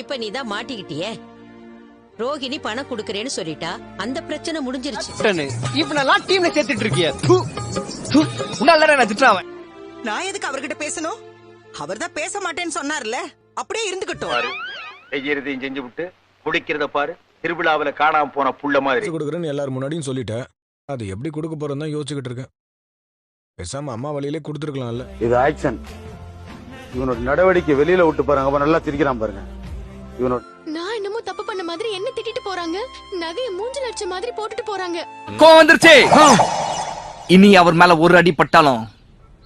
இப்ப நீ தான் மாட்டிக்கிட்டியே. ரோகிணி பணம் குடுக்கறேன்னு சொல்லிட்டா அந்த பிரச்சனை முடிஞ்சிருச்சு. இவனெல்லாம் டீம்ல சேர்த்துட்டு இருக்கிய. நான் நான் எதுக்கு அவர்கிட்ட பேசணும்? அவர்தான் பேச மாட்டேன்னு சொன்னார்ல. அப்படியே இருந்துகட்டும் செய்யறதையும் செஞ்சு விட்டு குடிக்கிறத பாரு. திருவிழாவுல காணாம போன புள்ள மாதிரி. கொடுக்குறேன்னு எல்லாரும் முன்னாடியும் சொல்லிட்டேன். அது எப்படி கொடுக்க போறேன்னு தான் யோசிச்சுக்கிட்டு இருக்கேன். பேசாம அம்மா வழியிலே கொடுத்துருக்கலாம்ல. இது ஆக்ஷன். இவனோட நடவடிக்கை வெளியில விட்டு பாருங்க அப்ப நல்லா சிரிக்கிறான் பாருங்க. இவனோட நான் என்னமோ தப்பு பண்ண மாதிரி என்ன திட்டிட்டு போறாங்க? நகைய மூஞ்சு லட்சம் மாதிரி போட்டுட்டு போறாங்க. கோவம் வந்துருச்சு. இனி அவர் மேல ஒரு அடி பட்டாலும்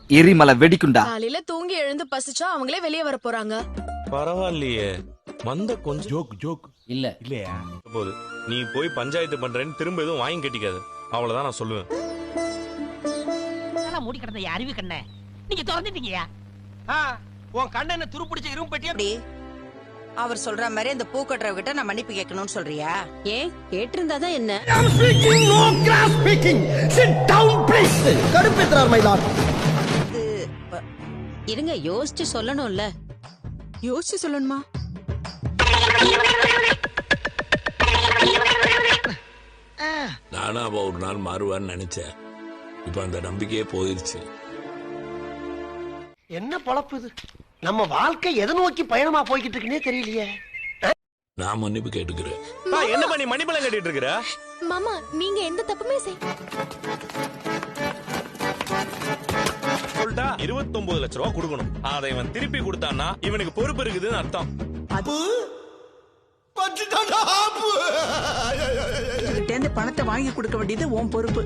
எரிமலை வெடிக்குண்டா காலையில தூங்கி எழுந்து பசிச்சா அவங்களே வெளியே வர போறாங்க. பரவாயில்லையே. மந்த கொஞ்சம் ஜோக் ஜோக். இல்ல. இல்லையா? போது. நீ போய் பஞ்சாயத்து பண்றேன்னு திரும்ப எதுவும் வாங்கி கட்டிக்காது. அவ்வளவுதான் நான் சொல்லுவேன். மூடி கிடந்த அறிவு கண்ண நீங்க திறந்துட்டீங்கயா? உன் கண்ணனை துருப்பிடிச்ச இரும்பு பெட்டியா? அப்படி அவர் சொல்ற மாதிரி அந்த பூக்கட்டுறவகிட்ட நான் மன்னிப்பு கேட்கணும்னு சொல்றியா? ஏன் கேட்டிருந்தாதான் என்ன? இருங்க யோசிச்சு சொல்லணும்ல. யோசிச்சு சொல்லணுமா? நானும் அவ ஒரு நாள் மாறுவான்னு நினைச்சேன். இப்ப அந்த நம்பிக்கையே போயிருச்சு. என்ன பொழப்பு இது? நம்ம வாழ்க்கை எதை நோக்கி பயணமா போய்கிட்டு இருக்குன்னே தெரியலையே நான் மன்னிப்பு கேட்டுக்கிறேன். என்ன பண்ணி மணிப்பழம் கட்டிட்டு இருக்கிற? மாமா நீங்க எந்த தப்புமே செய் சொல்லிட்டா இருபத்தொன்பது லட்ச ரூபா கொடுக்கணும். அதை இவன் திருப்பி கொடுத்தான்னா இவனுக்கு பொறுப்பு இருக்குதுன்னு அர்த்தம். பணத்தை வாங்கி கொடுக்க வேண்டியது உன் பொறுப்பு